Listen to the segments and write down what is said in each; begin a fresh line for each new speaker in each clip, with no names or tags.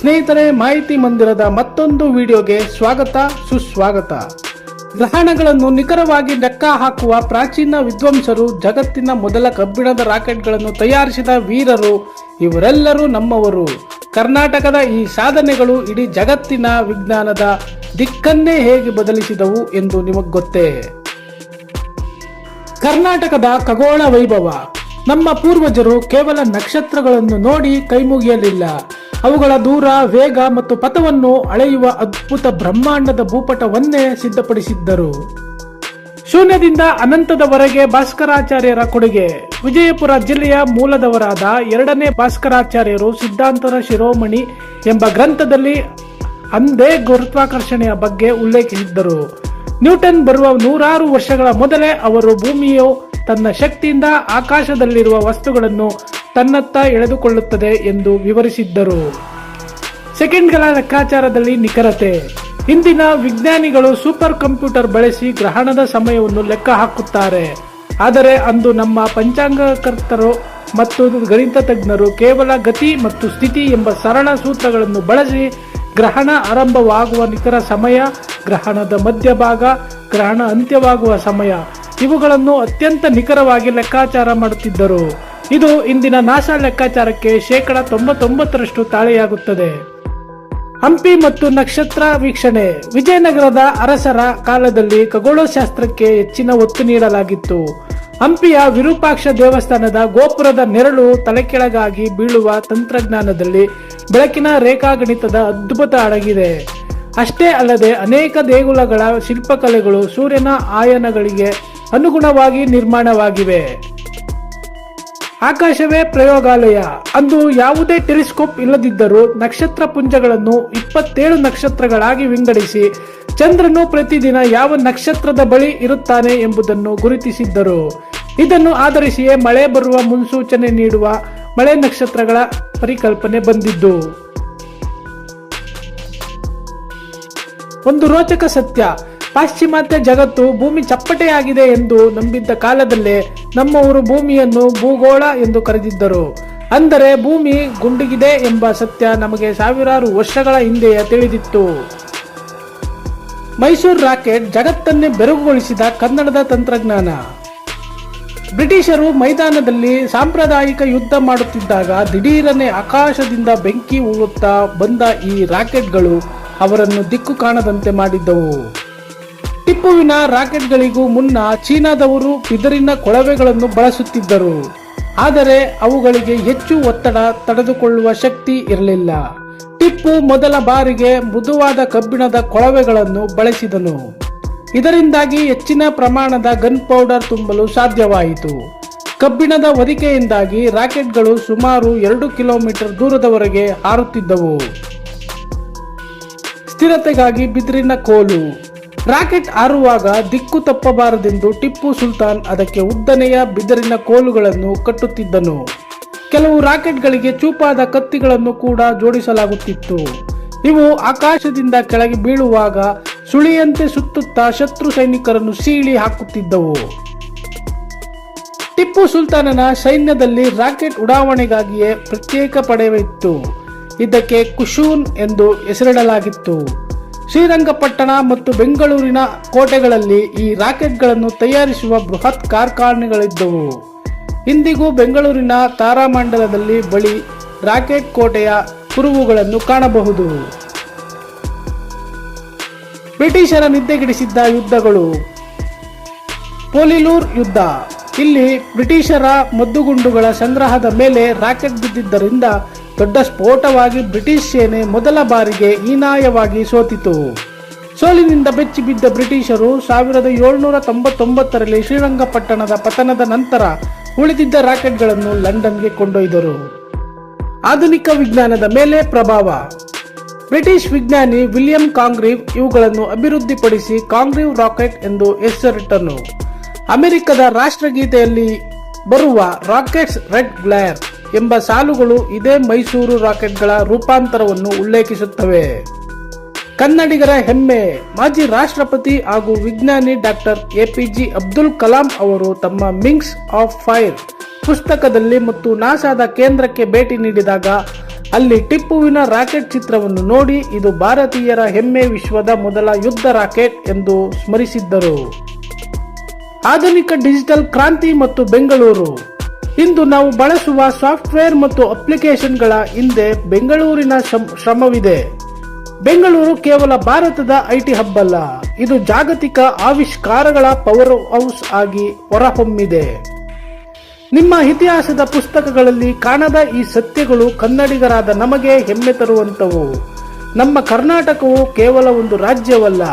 ಸ್ನೇಹಿತರೆ, ಮಾಹಿತಿ ಮಂದಿರದ ಮತ್ತೊಂದು ವಿಡಿಯೋಗೆ ಸ್ವಾಗತ, ಸುಸ್ವಾಗತ. ಗ್ರಹಣಗಳನ್ನು ನಿಖರವಾಗಿ ಲೆಕ್ಕ ಹಾಕುವ ಪ್ರಾಚೀನ ವಿದ್ವಾಂಸರು ಜಗತ್ತಿನ ಮೊದಲ ಕಬ್ಬಿಣದ ರಾಕೆಟ್ಗಳನ್ನು ತಯಾರಿಸಿದ ವೀರರು ಇವರೆಲ್ಲರೂ ನಮ್ಮವರು. ಕರ್ನಾಟಕದ ಈ ಸಾಧನೆಗಳು ಇಡೀ ಜಗತ್ತಿನ ವಿಜ್ಞಾನದ ದಿಕ್ಕನ್ನೇ ಹೇಗೆ ಬದಲಿಸಿದವು ಎಂದು ನಿಮಗೆ ಗೊತ್ತೇ? ಕರ್ನಾಟಕದ ಖಗೋಳ ವೈಭವ. ನಮ್ಮ ಪೂರ್ವಜರು ಕೇವಲ ನಕ್ಷತ್ರಗಳನ್ನು ನೋಡಿ ಕೈಮುಗಿಯಲಿಲ್ಲ. ಅವುಗಳ ದೂರ, ವೇಗ ಮತ್ತು ಪಥವನ್ನು ಅಳೆಯುವ ಅದ್ಭುತ ಬ್ರಹ್ಮಾಂಡದ ಭೂಪಟವನ್ನೇ ಸಿದ್ಧಪಡಿಸಿದ್ದರು. ಶೂನ್ಯದಿಂದ ಅನಂತದವರೆಗೆ ಭಾಸ್ಕರಾಚಾರ್ಯರ ಕೊಡುಗೆ. ವಿಜಯಪುರ ಜಿಲ್ಲೆಯ ಮೂಲದವರಾದ ಎರಡನೇ ಭಾಸ್ಕರಾಚಾರ್ಯರು ಸಿದ್ಧಾಂತರ ಶಿರೋಮಣಿ ಎಂಬ ಗ್ರಂಥದಲ್ಲಿ ಅಂದೇ ಗುರುತ್ವಾಕರ್ಷಣೆಯ ಬಗ್ಗೆ ಉಲ್ಲೇಖಿಸಿದ್ದರು. ನ್ಯೂಟನ್ ಬರುವ ನೂರಾರು ವರ್ಷಗಳ ಮೊದಲೇ ಅವರು ಭೂಮಿಯು ತನ್ನ ಶಕ್ತಿಯಿಂದ ಆಕಾಶದಲ್ಲಿರುವ ವಸ್ತುಗಳನ್ನು ತನ್ನತ್ತ ಎಳೆದುಕೊಳ್ಳುತ್ತದೆ ಎಂದು ವಿವರಿಸಿದ್ದರು. ಸೆಕೆಂಡ್ಗಳ ಲೆಕ್ಕಾಚಾರದಲ್ಲಿ ನಿಖರತೆ. ಇಂದಿನ ವಿಜ್ಞಾನಿಗಳು ಸೂಪರ್ ಕಂಪ್ಯೂಟರ್ ಬಳಸಿ ಗ್ರಹಣದ ಸಮಯವನ್ನು ಲೆಕ್ಕ ಹಾಕುತ್ತಾರೆ. ಆದರೆ ಅಂದು ನಮ್ಮ ಪಂಚಾಂಗಕರ್ತರು ಮತ್ತು ಗಣಿತ ತಜ್ಞರು ಕೇವಲ ಗತಿ ಮತ್ತು ಸ್ಥಿತಿ ಎಂಬ ಸರಳ ಸೂತ್ರಗಳನ್ನು ಬಳಸಿ ಗ್ರಹಣ ಆರಂಭವಾಗುವ ನಿಖರ ಸಮಯ, ಗ್ರಹಣದ ಮಧ್ಯಭಾಗ, ಗ್ರಹಣ ಅಂತ್ಯವಾಗುವ ಸಮಯ, ಇವುಗಳನ್ನು ಅತ್ಯಂತ ನಿಖರವಾಗಿ ಲೆಕ್ಕಾಚಾರ ಮಾಡುತ್ತಿದ್ದರು. ಇದು ಇಂದಿನ ನಾಸಾ ಲೆಕ್ಕಾಚಾರಕ್ಕೆ ಶೇಕಡ ತೊಂಬತ್ತೊಂಬತ್ತರಷ್ಟು ತಾಳೆಯಾಗುತ್ತದೆ. ಹಂಪಿ ಮತ್ತು ನಕ್ಷತ್ರ ವೀಕ್ಷಣೆ. ವಿಜಯನಗರದ ಅರಸರ ಕಾಲದಲ್ಲಿ ಖಗೋಳಶಾಸ್ತ್ರಕ್ಕೆ ಹೆಚ್ಚಿನ ಒತ್ತು ನೀಡಲಾಗಿತ್ತು. ಹಂಪಿಯ ವಿರೂಪಾಕ್ಷ ದೇವಸ್ಥಾನದ ಗೋಪುರದ ನೆರಳು ತಲೆಕೆಳಗಾಗಿ ಬೀಳುವ ತಂತ್ರಜ್ಞಾನದಲ್ಲಿ ಬೆಳಕಿನ ರೇಖಾಗಣಿತದ ಅದ್ಭುತ ಅಡಗಿದೆ. ಅಷ್ಟೇ ಅಲ್ಲದೆ ಅನೇಕ ದೇಗುಲಗಳ ಶಿಲ್ಪಕಲೆಗಳು ಸೂರ್ಯನ ಆಯನಗಳಿಗೆ ಅನುಗುಣವಾಗಿ ನಿರ್ಮಾಣವಾಗಿವೆ. ಆಕಾಶವೇ ಪ್ರಯೋಗಾಲಯ. ಅಂದು ಯಾವುದೇ ಟೆಲಿಸ್ಕೋಪ್ ಇಲ್ಲದಿದ್ದರೂ ನಕ್ಷತ್ರ ಪುಂಜಗಳನ್ನು ಇಪ್ಪತ್ತೇಳು ನಕ್ಷತ್ರಗಳಾಗಿ ವಿಂಗಡಿಸಿ ಚಂದ್ರನು ಪ್ರತಿದಿನ ಯಾವ ನಕ್ಷತ್ರದ ಬಳಿ ಇರುತ್ತಾನೆ ಎಂಬುದನ್ನು ಗುರುತಿಸಿದ್ದರು. ಇದನ್ನು ಆಧರಿಸಿಯೇ ಮಳೆ ಬರುವ ಮುನ್ಸೂಚನೆ ನೀಡುವ ಮಳೆ ನಕ್ಷತ್ರಗಳ ಪರಿಕಲ್ಪನೆ ಬಂದಿದ್ದು. ಒಂದು ರೋಚಕ ಸತ್ಯ. ಪಾಶ್ಚಿಮಾತ್ಯ ಜಗತ್ತು ಭೂಮಿ ಚಪ್ಪಟೆಯಾಗಿದೆ ಎಂದು ನಂಬಿದ್ದ ಕಾಲದಲ್ಲೇ ನಮ್ಮವರು ಭೂಮಿಯನ್ನು ಭೂಗೋಳ ಎಂದು ಕರೆದಿದ್ದರು. ಅಂದರೆ ಭೂಮಿ ಗುಂಡಿಗಿದೆ ಎಂಬ ಸತ್ಯ ನಮಗೆ ಸಾವಿರಾರು ವರ್ಷಗಳ ಹಿಂದೆಯೇ ತಿಳಿದಿತ್ತು. ಮೈಸೂರು ರಾಕೆಟ್ ಜಗತ್ತನ್ನೇ ಬೆರಗುಗೊಳಿಸಿದ ಕನ್ನಡದ ತಂತ್ರಜ್ಞಾನ. ಬ್ರಿಟಿಷರು ಮೈದಾನದಲ್ಲಿ ಸಾಂಪ್ರದಾಯಿಕ ಯುದ್ಧ ಮಾಡುತ್ತಿದ್ದಾಗ ದಿಢೀರನೆ ಆಕಾಶದಿಂದ ಬೆಂಕಿ ಉಗುತ್ತಾ ಬಂದ ಈ ರಾಕೆಟ್ಗಳು ಅವರನ್ನು ದಿಕ್ಕು ಕಾಣದಂತೆ ಮಾಡಿದ್ದವು. ಟಿಪ್ಪುವಿನ ರಾಕೆಟ್ಗಳಿಗೂ ಮುನ್ನ ಚೀನಾದವರು ಬಿದಿರಿನ ಕೊಳವೆಗಳನ್ನು ಬಳಸುತ್ತಿದ್ದರು. ಆದರೆ ಅವುಗಳಿಗೆ ಹೆಚ್ಚು ಒತ್ತಡ ತಡೆದುಕೊಳ್ಳುವ ಶಕ್ತಿ ಇರಲಿಲ್ಲ. ಟಿಪ್ಪು ಮೊದಲ ಬಾರಿಗೆ ಮೃದುವಾದ ಕಬ್ಬಿಣದ ಕೊಳವೆಗಳನ್ನು ಬಳಸಿದನು. ಇದರಿಂದಾಗಿ ಹೆಚ್ಚಿನ ಪ್ರಮಾಣದ ಗನ್ ಪೌಡರ್ ತುಂಬಲು ಸಾಧ್ಯವಾಯಿತು. ಕಬ್ಬಿಣದ ಹೊದಿಕೆಯಿಂದಾಗಿ ರಾಕೆಟ್ಗಳು ಸುಮಾರು ಎರಡು ಕಿಲೋಮೀಟರ್ ದೂರದವರೆಗೆ ಹಾರುತ್ತಿದ್ದವು. ಸ್ಥಿರತೆಗಾಗಿ ಬಿದಿರಿನ ಕೋಲು. ರಾಕೆಟ್ ಹಾರುವಾಗ ದಿಕ್ಕು ತಪ್ಪಬಾರದೆಂದು ಟಿಪ್ಪು ಸುಲ್ತಾನ್ ಅದಕ್ಕೆ ಉದ್ದನೆಯ ಬಿದಿರಿನ ಕೋಲುಗಳನ್ನು ಕಟ್ಟುತ್ತಿದ್ದನು. ಕೆಲವು ರಾಕೆಟ್ಗಳಿಗೆ ಚೂಪಾದ ಕತ್ತಿಗಳನ್ನು ಕೂಡ ಜೋಡಿಸಲಾಗುತ್ತಿತ್ತು. ಇವು ಆಕಾಶದಿಂದ ಕೆಳಗೆ ಬೀಳುವಾಗ ಸುಳಿಯಂತೆ ಸುತ್ತುತ್ತಾ ಶತ್ರು ಸೈನಿಕರನ್ನು ಸೀಳಿ ಹಾಕುತ್ತಿದ್ದವು. ಟಿಪ್ಪು ಸುಲ್ತಾನನ ಸೈನ್ಯದಲ್ಲಿ ರಾಕೆಟ್ ಉಡಾವಣೆಗಾಗಿಯೇ ಪ್ರತ್ಯೇಕ ಪಡೆಯಿತ್ತು ಇದಕ್ಕೆ ಕುಶೂನ್ ಎಂದು ಹೆಸರಿಡಲಾಗಿತ್ತು. ಶ್ರೀರಂಗಪಟ್ಟಣ ಮತ್ತು ಬೆಂಗಳೂರಿನ ಕೋಟೆಗಳಲ್ಲಿ ಈ ರಾಕೆಟ್ಗಳನ್ನು ತಯಾರಿಸುವ ಬೃಹತ್ ಕಾರ್ಖಾನೆಗಳಿದ್ದವು. ಇಂದಿಗೂ ಬೆಂಗಳೂರಿನ ತಾರಾಮಂಡಲದಲ್ಲಿ ಬಳಿ ರಾಕೆಟ್ ಕೋಟೆಯ ಕುರುವುಗಳನ್ನು ಕಾಣಬಹುದು. ಬ್ರಿಟಿಷರ ನಿದ್ದೆಗೆಡಿಸಿದ್ದ ಯುದ್ಧಗಳು. ಪೋಲಿಲೂರ್ ಯುದ್ಧ. ಇಲ್ಲಿ ಬ್ರಿಟಿಷರ ಮದ್ದುಗುಂಡುಗಳ ಸಂಗ್ರಹದ ಮೇಲೆ ರಾಕೆಟ್ ಬಿದ್ದಿದ್ದರಿಂದ ದೊಡ್ಡ ಸ್ಫೋಟವಾಗಿ ಬ್ರಿಟಿಷ್ ಸೇನೆ ಮೊದಲ ಬಾರಿಗೆ ಹೀನಾಯವಾಗಿ ಸೋತಿತು. ಸೋಲಿನಿಂದ ಬೆಚ್ಚಿ ಬಿದ್ದ ಬ್ರಿಟಿಷರು ಸಾವಿರದ ಏಳ್ನೂರ ತೊಂಬತ್ತೊಂಬತ್ತರಲ್ಲಿ ಶ್ರೀರಂಗಪಟ್ಟಣದ ಪತನದ ನಂತರ ಉಳಿದಿದ್ದ ರಾಕೆಟ್ಗಳನ್ನು ಲಂಡನ್ಗೆ ಕೊಂಡೊಯ್ದರು. ಆಧುನಿಕ ವಿಜ್ಞಾನದ ಮೇಲೆ ಪ್ರಭಾವ. ಬ್ರಿಟಿಷ್ ವಿಜ್ಞಾನಿ ವಿಲಿಯಂ ಕಾಂಗ್ರೀವ್ ಇವುಗಳನ್ನು ಅಭಿವೃದ್ಧಿಪಡಿಸಿ ಕಾಂಗ್ರೀವ್ ರಾಕೆಟ್ ಎಂದು ಹೆಸರಿಟ್ಟನು. ಅಮೆರಿಕದ ರಾಷ್ಟ್ರಗೀತೆಯಲ್ಲಿ ಬರುವ ರಾಕೆಟ್ಸ್ ರೆಡ್ ಗ್ಲೇರ್ ಎಂಬ ಸಾಲುಗಳು ಇದೇ ಮೈಸೂರು ರಾಕೆಟ್ಗಳ ರೂಪಾಂತರವನ್ನು ಉಲ್ಲೇಖಿಸುತ್ತವೆ. ಕನ್ನಡಿಗರ ಹೆಮ್ಮೆ. ಮಾಜಿ ರಾಷ್ಟ್ರಪತಿ ಹಾಗೂ ವಿಜ್ಞಾನಿ ಡಾಕ್ಟರ್ ಎಪಿಜಿ ಅಬ್ದುಲ್ ಕಲಾಂ ಅವರು ತಮ್ಮ ಮಿಂಗ್ಸ್ ಆಫ್ ಫೈರ್ ಪುಸ್ತಕದಲ್ಲಿ ಮತ್ತು ನಾಸಾದ ಕೇಂದ್ರಕ್ಕೆ ಭೇಟಿ ನೀಡಿದಾಗ ಅಲ್ಲಿ ಟಿಪ್ಪುವಿನ ರಾಕೆಟ್ ಚಿತ್ರವನ್ನು ನೋಡಿ ಇದು ಭಾರತೀಯರ ಹೆಮ್ಮೆ ವಿಶ್ವದ ಮೊದಲ ಯುದ್ಧ ರಾಕೆಟ್ ಎಂದು ಸ್ಮರಿಸಿದ್ದರು. ಆಧುನಿಕ ಡಿಜಿಟಲ್ ಕ್ರಾಂತಿ ಮತ್ತು ಬೆಂಗಳೂರು. ಇಂದು ನಾವು ಬಳಸುವ ಸಾಫ್ಟ್ವೇರ್ ಮತ್ತು ಅಪ್ಲಿಕೇಶನ್ಗಳ ಹಿಂದೆ ಬೆಂಗಳೂರಿನ ಶ್ರಮ್- ಶ್ರಮವಿದೆ. ಬೆಂಗಳೂರು ಕೇವಲ ಭಾರತದ ಐಟಿ ಹಬ್ ಅಲ್ಲ, ಇದು ಜಾಗತಿಕ ಆವಿಷ್ಕಾರಗಳ ಪವರ್ ಹೌಸ್ ಆಗಿ ಹೊರಹೊಮ್ಮಿದೆ. ನಿಮ್ಮ ಇತಿಹಾಸದ ಪುಸ್ತಕಗಳಲ್ಲಿ ಕಾಣದ ಈ ಸತ್ಯಗಳು ಕನ್ನಡಿಗರಾದ ನಮಗೆ ಹೆಮ್ಮೆ ತರುವಂತವು ನಮ್ಮ ಕರ್ನಾಟಕವು ಕೇವಲ ಒಂದು ರಾಜ್ಯವಲ್ಲ,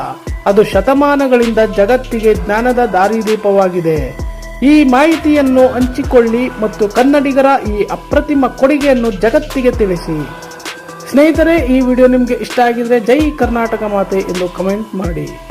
ಅದು ಶತಮಾನಗಳಿಂದ ಜಗತ್ತಿಗೆ ಜ್ಞಾನದ ದಾರಿದೀಪವಾಗಿದೆ. ಈ ಮಾಹಿತಿಯನ್ನು ಹಂಚಿಕೊಳ್ಳಿ ಮತ್ತು ಕನ್ನಡಿಗರ ಈ ಅಪ್ರತಿಮ ಕೊಡುಗೆಯನ್ನು ಜಗತ್ತಿಗೆ ತಿಳಿಸಿ. ಸ್ನೇಹಿತರೆ, ಈ ವಿಡಿಯೋ ನಿಮಗೆ ಇಷ್ಟ ಆಗಿದ್ರೆ ಜೈ ಕರ್ನಾಟಕ ಮಾತೆ ಎಂದು ಕಮೆಂಟ್ ಮಾಡಿ.